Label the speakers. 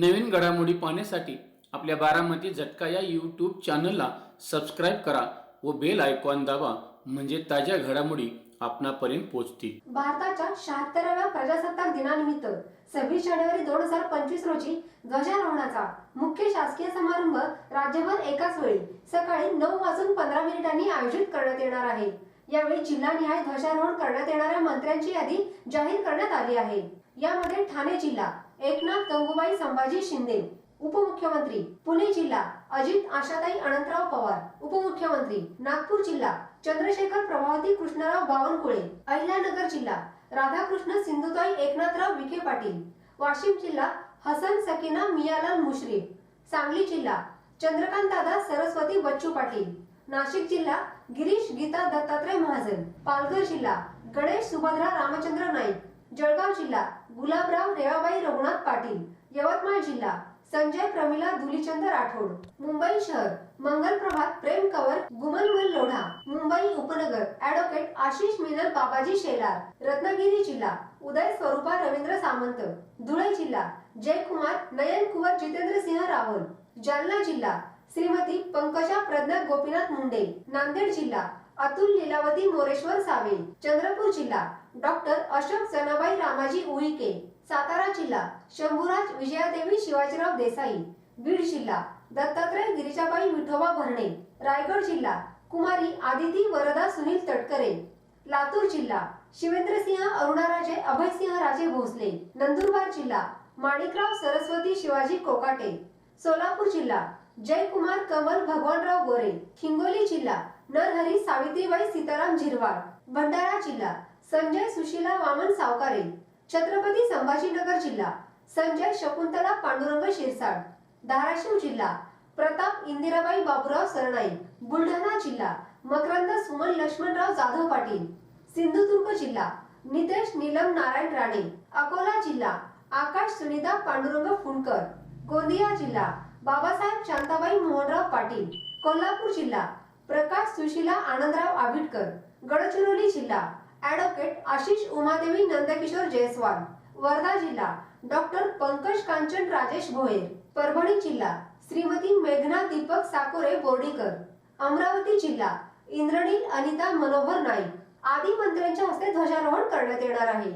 Speaker 1: नवीन घडामोडी पाहण्यासाठी आपल्या बारामती झटका या यूट्यूब चॅनलला सबस्क्राईब करा व बेल आयकॉन दाबा म्हणजे ताज्या घडामोडी आपणापर्यंत पोहोचतील.
Speaker 2: भारताच्या शहात्तराव्या प्रजासत्ताक दिनानिमित्त सव्वीस जानेवारी दोन हजार पंचवीस रोजी ध्वजारोहणाचा मुख्य शासकीय समारंभ राज्यभर एकाच वेळी सकाळी नऊ वाजून पंधरा मिनिटांनी आयोजित करण्यात येणार आहे. यावेळी जिल्हानिहाय ध्वजारोहण करण्यात येणाऱ्या मंत्र्यांची यादी जाहीर करण्यात आली आहे. यामध्ये ठाणे जिल्हा एकनाथ गंगूबाई संभाजी शिंदे उपमुख्यमंत्री पुणे जिल्हा अजित आशाताई अनंतराव पवार उपमुख्यमंत्री नागपूर जिल्हा चंद्रशेखर प्रभावती कृष्णराव बावनकुळे अहिल्यानगर जिल्हा राधाकृष्ण सिंधुताई एकनाथराव विखे पाटील वाशिम जिल्हा हसन सकीना मियालाल मुश्रीफ सांगली जिल्हा चंद्रकांत दादा सरस्वती बच्चू पाटील नाशिक जिल्हा गिरीश गीता दत्तात्रय महाजन पालघर जिल्हा गणेश सुभद्रा रामचंद्र नाईक जळगाव जिल्हा संजय प्रमिला धुलीचंद राठोड मुंबई शहर मंगल प्रभात प्रेम कंवर गुमनमल लोढा मुंबई उपनगर ऍडव्होकेट आशिष मिनल बाबाजी शेलार रत्नागिरी जिल्हा उदय स्वरूपा रवींद्र सामंत धुळे जिल्हा जयकुमार नयन कुवर जितेंद्र सिंह रावल जालना जिल्हा श्रीमती पंकजा प्रज्ञा गोपीनाथ मुंडे नांदेड जिल्हा अतुल लीलावती मोरेश्वर सावे चंद्रपूर जिल्हा डॉक्टर अशोक जनाबाई रामाजी उईके. सातारा जिल्हा शंभूराज विजयादेवी शिवाजीराव देसाई बीड जिल्हा दत्तात्रय गिरिजाबाई विठोबा भरणे रायगड जिल्हा कुमारी आदिती वरदा सुनील तटकरे लातूर जिल्हा शिवेंद्रसिंह अरुणाराजे अभयसिंह राजे भोसले नंदुरबार जिल्हा माणिकराव सरस्वती शिवाजी कोकाटे सोलापूर जिल्हा जयकुमार कमल भगवानराव गोरे हिंगोली जिल्हा नरहरी सावित्रीबाई सीताराम झिरवाळ भंडारा जिल्हा संजय सुशीला वामन सावकारे छत्रपती संभाजीनगर जिल्हा संजय शकुंतला पांडुरंग शिरसाट धाराशिव जिल्हा प्रताप इंदिराबाई बाबुराव सरनाईक बुलढाणा जिल्हा मकरंद सुमन लक्ष्मणराव जाधव पाटील सिंधुदुर्ग जिल्हा नितेश नीलम नारायण राणे अकोला जिल्हा आकाश सुनीता पांडुरंग फुंडकर गोंदिया जिल्हा बाबासाहेब शांताबाई मोहनराव पाटील कोल्हापूर जिल्हा प्रकाश सुशीला आनंदराव आबिटकर गडचिरोली जिल्हा ऍडव्होकेट आशिष उमादेवी नंदकिशोर जयस्वाल वर्धा जिल्हा डॉक्टर पंकज कांचन राजेश भोयर परभणी जिल्हा श्रीमती मेघना दीपक साकोरे बोर्डीकर अमरावती जिल्हा इंद्रनील अनिता मनोहर नाईक आदी मंत्र्यांच्या हस्ते ध्वजारोहण करण्यात येणार आहे.